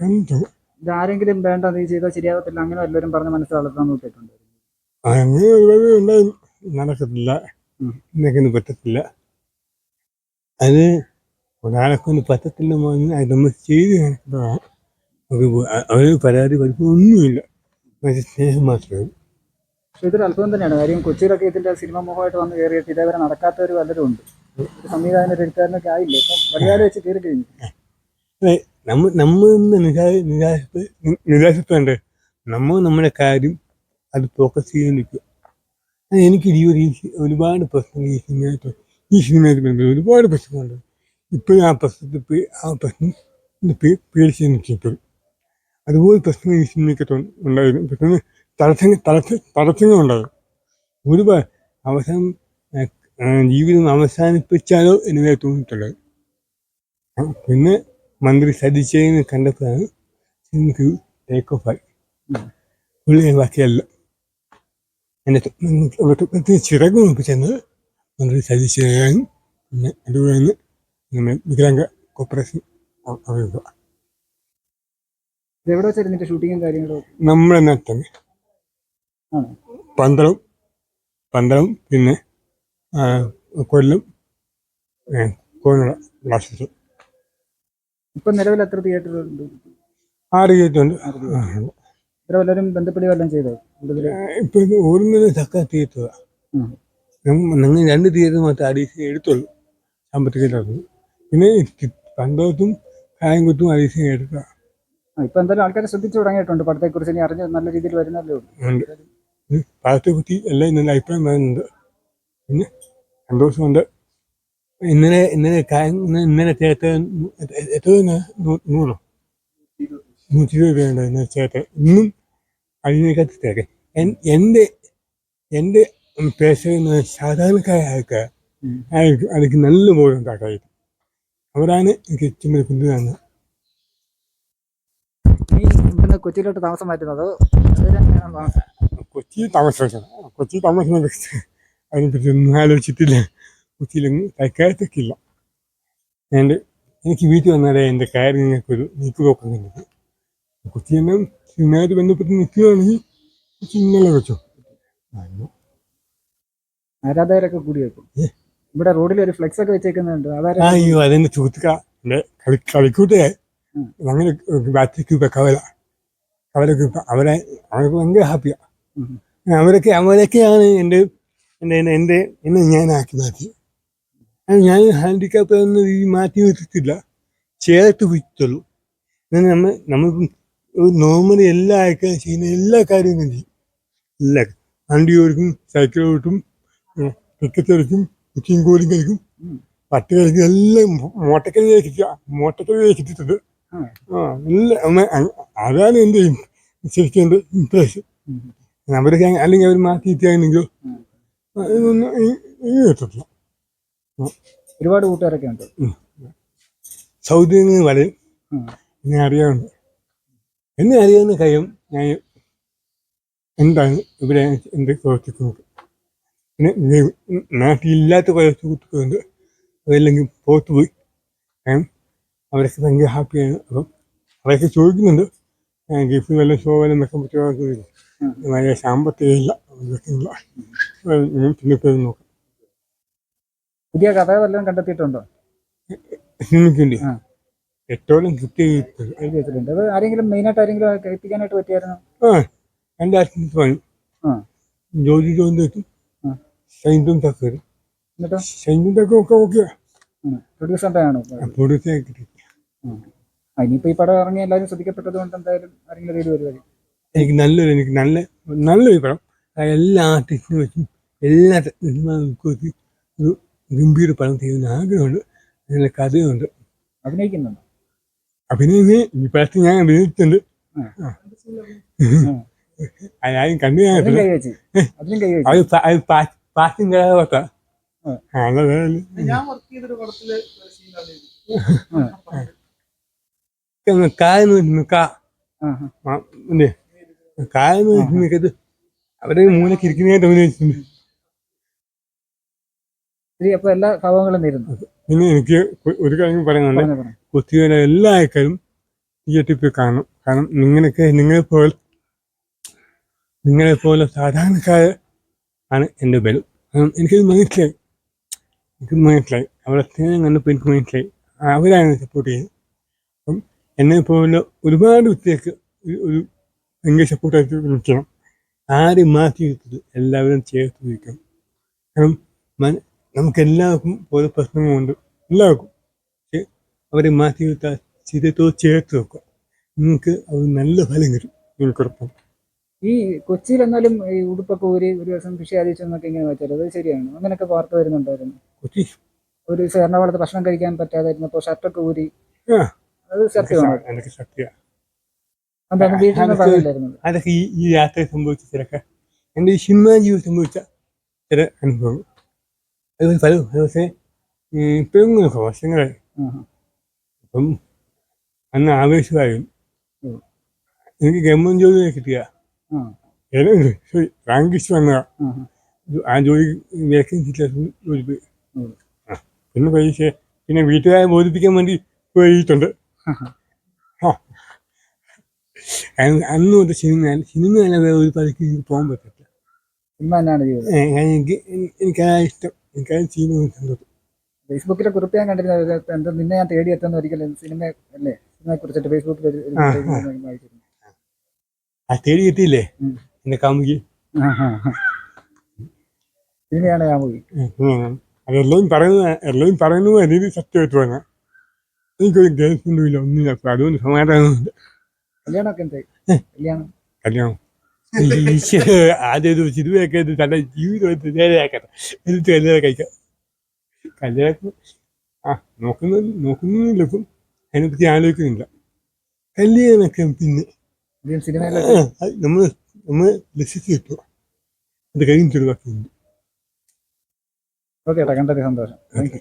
കണ്ടു. ഇത് ആരെങ്കിലും വേണ്ട നീ ചെയ്താൽ ശരിയാകത്തില്ല. അങ്ങനെ എല്ലാവരും പറഞ്ഞ് മനസ്സിലാക്കാൻ നോക്കിയിട്ടുണ്ട് അങ്ങനെ ഒരുപാട് നടക്കത്തില്ല. ഉം. എന്നൊക്കെ പറ്റത്തില്ല. അത് ഒരാളെ കൊണ്ട് പറ്റത്തില്ല അത് നമ്മൾ ചെയ്ത് കാണിക്കുന്നതാണ് നമുക്ക് പോ- അ- അവർ പരാതി പഠിപ്പൊന്നുമില്ല സ്നേഹം മാത്രമേ. ഇതൊരു അത്ഭുതം തന്നെയാണ്. കാര്യം കൊച്ചിയിലൊക്കെ ഇതിന്റെ സിനിമ മുഖമായിട്ട് വന്ന് കയറിയിട്ട് ഇതേവരെ നടക്കാത്തവർ പലരും ഉണ്ട്. ഒരു എഴുത്തുകാരനൊക്കെ ആയില്ലേ? ഇപ്പം വടികാലം വെച്ച് കയറി കഴിഞ്ഞു. നമ്മ നമ്മ ഇന്ന് നിരാ നിരാശ നിരാശപ്പെടേണ്ട നമ്മൾ നമ്മുടെ കാര്യം അത് ഫോക്കസ് ചെയ്ത് നിൽക്കുക. എനിക്ക് ഈ ഒരു ഒരുപാട് പ്രശ്നങ്ങൾ ഈ സിനിമയായിട്ട് ഈ സിനിമയായിട്ട് ബന്ധപ്പെട്ട് ഒരുപാട് പ്രശ്നങ്ങളുണ്ട്. ഇപ്പോഴും ആ പ്രശ്നത്തിൽ പോയി ആ പ്രശ്നം പേടിച്ച് നിൽക്കപ്പെടും അതുപോലെ പ്രശ്നങ്ങൾ ഈ സിനിമയ്ക്ക് ഉണ്ടായിരുന്നു. പെട്ടെന്ന് തടസ്സങ്ങൾ തടസ്സ തടസ്സങ്ങൾ ഉണ്ടാകും. ഒരുപാട് അവസാനം ജീവിതം അവസാനിപ്പിച്ചാലോ എന്ന് തോന്നിയിട്ടുള്ളത് പിന്നെ മന്ത്രി സതിച്ചതിന് കണ്ടപ്പോഴാണ് എനിക്ക് ടേക്ക് ഓഫ് ആയി. പുള്ളി ബാക്കിയല്ല. എന്നെ തൊട്ട് ചിറക് മുപ്പിച്ചെന്നത് മന്ത്രി സതിച്ചതാണ് പിന്നെ അതുകൊണ്ടാണ് നമ്മുടെ വികലാംഗ കോർപ്പറേഷൻ എവിടെ വെച്ചിരുന്നിട്ട് ഷൂട്ടിങ്ങും കാര്യങ്ങളും? നമ്മുടെ നാട്ടിൽ പന്തളം. പന്തളം പിന്നെ കൊല്ലം കോന്നട ലാസ്റ്റ് ഇപ്പൊ നിലവിൽ എത്ര തിയേറ്ററുകളുണ്ട് ആറ് ഇത്ര വല്ലവരും ബന്ധപ്പെടുകയോ എല്ലാം ചെയ്തോ? ഇപ്പൊ ഒരു ചക്ക തിയേറ്റർ നിങ്ങൾ രണ്ട് തിയേറ്റർ മാത്രമേ അഡീഷൻ എടുത്തുള്ളൂ. സാമ്പത്തികത്തിലായിരുന്നു പിന്നെ പന്തോത്തും കായംകുത്തും അഡീഷൻ എടുക്കുക. ഇപ്പൊ എന്തായാലും ആൾക്കാരെ ശ്രദ്ധിച്ചു തുടങ്ങിയിട്ടുണ്ട്. പടത്തെ കുറിച്ച് ഇനി അറിഞ്ഞ് നല്ല രീതിയിൽ വരുന്നല്ലോ പടത്തെ കുറിച്ച് എല്ലാം നല്ല അഭിപ്രായം വരുന്നുണ്ട് പിന്നെ സന്തോഷമുണ്ട് ഇന്നലെ ഇന്നലെ ഇന്നലെ ചേർത്ത് എത്ര നൂറോ? നൂറ്റി ഇരുപത് രൂപയുണ്ട് ഇന്നലെ ചേർത്ത്. ഇന്നും അതിനേക്കത്ത് തേക്കെ എന്റെ എന്റെ പേശ സാധാരണക്കാരായ ആൾക്കാർ. അയാൾക്ക് അതിക്ക് നല്ല ബോധം ഉണ്ടാക്കായിരുന്നു അവരാണ് എനിക്ക് ചുമതല പിന്തുണ ഇവിടുന്ന് കൊച്ചിയിലോട്ട് താമസം മാറ്റുന്നത് കൊച്ചി താമസം? കൊച്ചി താമസം അതിനെപ്പറ്റി ഒന്നും ആലോചിച്ചിട്ടില്ല. കൊച്ചിയിലെങ്ങും തൽക്കാലത്തേക്കില്ല ഞാൻ എനിക്ക് വീട്ടിൽ വന്നാലേ എന്റെ ഒരു നീക്കുപോക്കം കണ്ടത് കൊച്ചി തന്നെ സിനിമയായിട്ട് ബന്ധപ്പെട്ട് നിൽക്കുകയാണെങ്കിൽ കൊച്ചി ഇന്നലെ വെച്ചോ. ആരാധകരൊക്കെ കൂടി വെക്കും. ഇവിടെ റോഡിൽ ഒരു ഫ്ലെക്സ് ഒക്കെ വെച്ചേക്കുന്നുണ്ട്. അയ്യോ അതെന്റെ സുഹൃത്തുക്ക എന്റെ കളി കളിക്കൂട്ടേ. അങ്ങനെ ബാറ്ററിക്ക് കവല കവലക്ക് അവരെ. അവർക്ക് ഭയങ്കര ഹാപ്പിയാണ്. അവരൊക്കെ അവരൊക്കെയാണ് എന്റെ എന്റെ എന്റെ എന്നെ ഞാൻ ആക്കി മാറ്റി. ഞാൻ ഹാൻഡിക്കാപ്പ് ഒന്നും ഈ മാറ്റി നിർത്തിയിട്ടില്ല. ചേർത്ത് വിറ്റുള്ളൂ എന്നാൽ നമ്മൾ നമ്മൾ നോർമലി എല്ലാ ആൾക്കാരും ചെയ്യുന്ന എല്ലാ കാര്യങ്ങളും ചെയ്യും. എല്ലാ വണ്ടി ഓടിക്കും സൈക്കിൾ ഓടിക്കും ക്രിക്കറ്റ് കളിക്കും കുക്കിംഗ് കോലും കളിക്കും. പട്ട് കളിക്കും എല്ലാം മോട്ടക്കറി കഴിച്ചിട്ട് മോട്ടക്കറി കഴിച്ചിട്ടുണ്ട് ആ. എല്ലാം അതാണ് എന്റെ ശരിക്കും എന്റെ ഇംപ്രഷൻ. അവരൊക്കെ അല്ലെങ്കിൽ അവർ മാറ്റിയിട്ടാണെങ്കിലോ കിട്ടിയാണെങ്കിലോ കിട്ടത്തില്ല. ഒരുപാട് കൂട്ടുകാരൊക്കെ ഉണ്ട്. സൗദിയിൽ നിന്ന് വരും ഉം. എന്നെ അറിയാവുണ്ട് എന്നെ അറിയാവുന്ന കാര്യം ഞാൻ എന്താണ് ഇവിടെ എന്റെ പ്രവർത്തിക്കുന്നത് പിന്നെ നാട്ടിലില്ലാത്ത പല സുഹൃത്തുക്കളുണ്ട് അതല്ലെങ്കിൽ പുറത്ത് പോയി. ഞാൻ അവരൊക്കെ ഭയങ്കര ഹാപ്പിയാണ്. അപ്പം അവരൊക്കെ ചോദിക്കുന്നുണ്ട്. ഞാൻ ഗിഫ്റ്റ് വല്ല ഷോ വല്ല വെക്കാൻ പറ്റുമോ നല്ല. വളരെ സാമ്പത്തികമില്ല പിന്നെ പേര് നോക്കാം. പുതിയ കഥ വല്ലതും കണ്ടെത്തിയിട്ടുണ്ടോ? സിനിമയ്ക്കുണ്ട്. ആ. ഏറ്റവും കൃത്യമായിട്ട് എഴുതി വെച്ചിട്ടുണ്ട് അത് ആരെങ്കിലും മെയിനായിട്ട് ആരെങ്കിലും കേൾപ്പിക്കാനായിട്ട് പറ്റിയായിരുന്നു? ആ എന്റെ അച്ഛൻ പറഞ്ഞു ആ. ജോലി ജോലിക്കും ആ. സൈന്തും തക്കരും എന്നിട്ടോ? സൈന്തും തക്കും ഒക്കെ ഓക്കെ. പ്രൊഡ്യൂസറിന്റെ ആണോ പൊടുത്തേ കിട്ടി. ആ, ഇനിയിപ്പോ ഈ പടം ഇറങ്ങി എല്ലാവരും ശ്രദ്ധിക്കപ്പെട്ടത് കൊണ്ട് എന്തായാലും ആരെങ്കിലും റീഡ് വരുവായി എനിക്ക് നല്ലൊരു എനിക്ക് നല്ല നല്ലൊരു പടം. ആ എല്ലാ ആർട്ടിസ്റ്റിനും വെച്ചും എല്ലാ ടെക്നീഷ്യന്മാർക്കും വെച്ച് ഒരു ഗംഭീര പണം ചെയ്യുന്ന ആഗ്രഹമുണ്ട് അതിനുള്ള കഥയുണ്ട് അഭിനയിക്കുന്നുണ്ട്? അഭിനയിച്ച് ഈ ഞാൻ അഭിനയിച്ചിട്ടുണ്ട്. ആ. അയാളും കണ്ടു വെച്ച് വെച്ച് പാ- പാട്ടും കഥാപാത്ര. ഞാൻ കായെന്ന്. ഇല്ലേ കായെന്ന് നിൽക്കത് അവരെ മൂലക്കിരിക്കുന്നതായിട്ട് അഭിനയിച്ചിട്ടുണ്ട്. ശരി അപ്പൊ എല്ലാ ഭാവങ്ങളും നേരുന്നു പിന്നെ എനിക്ക് ഒരു കാര്യം പറയുന്നുണ്ട് പറഞ്ഞു എല്ലാ ആൾക്കാരും തിയേറ്ററിൽ പോയി കാണണം കാരണം നിങ്ങളൊക്കെ നിങ്ങളെ പോലെ നിങ്ങളെ പോലെ സാധാരണക്കാർ ആണ് എന്റെ ബലം. കാരണം എനിക്കത് മനസ്സിലായി. എനിക്ക് മനസ്സിലായി. അവരുടെ സ്നേഹം കണ്ടപ്പോൾ എനിക്ക് മനസ്സിലായി. അവരാണ് സപ്പോർട്ട് ചെയ്യുന്നത് അപ്പം എന്നെ പോലെ ഒരുപാട് വ്യക്തികൾക്ക് ഒരു- ഭയങ്കര സപ്പോർട്ടായിട്ട് നിൽക്കണം. ആരും മാറ്റി നിർത്തരുത് എല്ലാവരും ചേർത്ത് നിൽക്കണം. കാരണം നമുക്ക് എല്ലാവർക്കും ഓരോ പ്രശ്നങ്ങളുണ്ട്. എല്ലാവർക്കും. പക്ഷെ അവരെ മാറ്റി നിർത്താൻ ചിരത്തോട് ചേർത്ത് വെക്കുക നിങ്ങൾക്ക് അത് നല്ല ഫലം കിട്ടും. എനിക്കുറപ്പാണ് ഈ കൊച്ചിയിൽ എന്നാലും ഈ ഉടുപ്പൊക്കെ ഊരി ഒരു ദിവസം വിഷയാദിച്ചു എന്നൊക്കെ ഇങ്ങനെ വെച്ചാൽ അത് ശരിയാണ്? അങ്ങനെയൊക്കെ വാർത്ത വരുന്നുണ്ടായിരുന്നു. കൊച്ചി. ഒരു ദിവസം എറണാകുളത്ത് ഭക്ഷണം കഴിക്കാൻ പറ്റാതെ ഇരുന്നപ്പോൾ ഷർട്ടൊക്കെ ഊരി. അത് സത്യമാണ്? അതൊക്കെ സത്യ. അതാണ് വീട്ടിൽ നിന്ന് പറഞ്ഞില്ലായിരുന്നത് അതൊക്കെ ഈ യാത്ര സംഭവിച്ച ചിലക്ക. എന്റെ ഈ സിനിമ ജീവിതം സംഭവിച്ച ചില അനുഭവങ്ങൾ. അതുപോലെ പല പക്ഷേ വർഷങ്ങളായി ആഹാ. അപ്പം അന്ന് ആവേശമായിരുന്നു ഉം. എനിക്ക് ഗവൺമെന്റ് ജോലി കിട്ടിയ ആ. ഏതാണ്ട് സോറി റാങ്ക് ലിസ്റ്റ് ആ ജോലി വേക്കൻസി ജോലി പോയി പിന്നെ പരീക്ഷ പിന്നെ വീട്ടുകാരെ ബോധിപ്പിക്കാൻ വേണ്ടി പോയിട്ടുണ്ട്. അന്ന് തൊട്ട് സിനിമ സിനിമ അല്ലാതെ ഒരു പതിക്ക് എനിക്ക് പോകാൻ കാരണം എനിക്ക് എനിക്കാ ഇഷ്ടം. എനിക്കാ ചെയ്യുന്നത് സന്തോഷം ഫേസ്ബുക്കിലെ കുറിപ്പ് ഞാൻ കണ്ടിരുന്നത് എന്താ നിന്നെ ഞാൻ തേടി എത്തുന്ന ഒരിക്കലും സിനിമ അല്ലേ? സിനിമയെ കുറിച്ചിട്ട് ഫേസ്ബുക്കിൽ ഒരു- ഒരു ആ, page ആ. ഞാൻ വായിച്ചിരുന്നു. ആ തേടി എത്തിയില്ലേ? ഉം. കാമുകി? ആഹാ. സിനിമയാണ് ഞാൻ പോയി അതെല്ലാം എല്ലാം പറയുന്നത് എനിക്ക് സത്യമായിട്ട് പറഞ്ഞ. എനിക്കൊരു ഗേൾസ് ഒന്നുമില്ല ഒന്നുമില്ല. അപ്പൊ അതുകൊണ്ട് സമാധാനമുണ്ട് കല്യാണമൊക്കെ എന്തായി? കല്യാണം? കല്യാണം. ആദ്യം സിനിമയൊക്കെ ഇത് തന്റെ ജീവിതം നേരെയാക്കട്ടെ എന്നിട്ട് കല്യാണം കഴിക്കാം. കല്യാണം ആ നോക്കുന്ന നോക്കുന്നില്ല ഇപ്പം. അതിനെപ്പറ്റി ആലോചിക്കുന്നില്ല. കല്യാണമൊക്കെ പിന്നെ നമ്മൾ നമ്മൾ ലക്ഷ്യത്തിൽ കിട്ടും. അത് കഴിഞ്ഞിട്ടൊരു ബാക്കിയുണ്ട് ഓക്കെ ഏട്ടാ കണ്ടത് സന്തോഷം. Thank you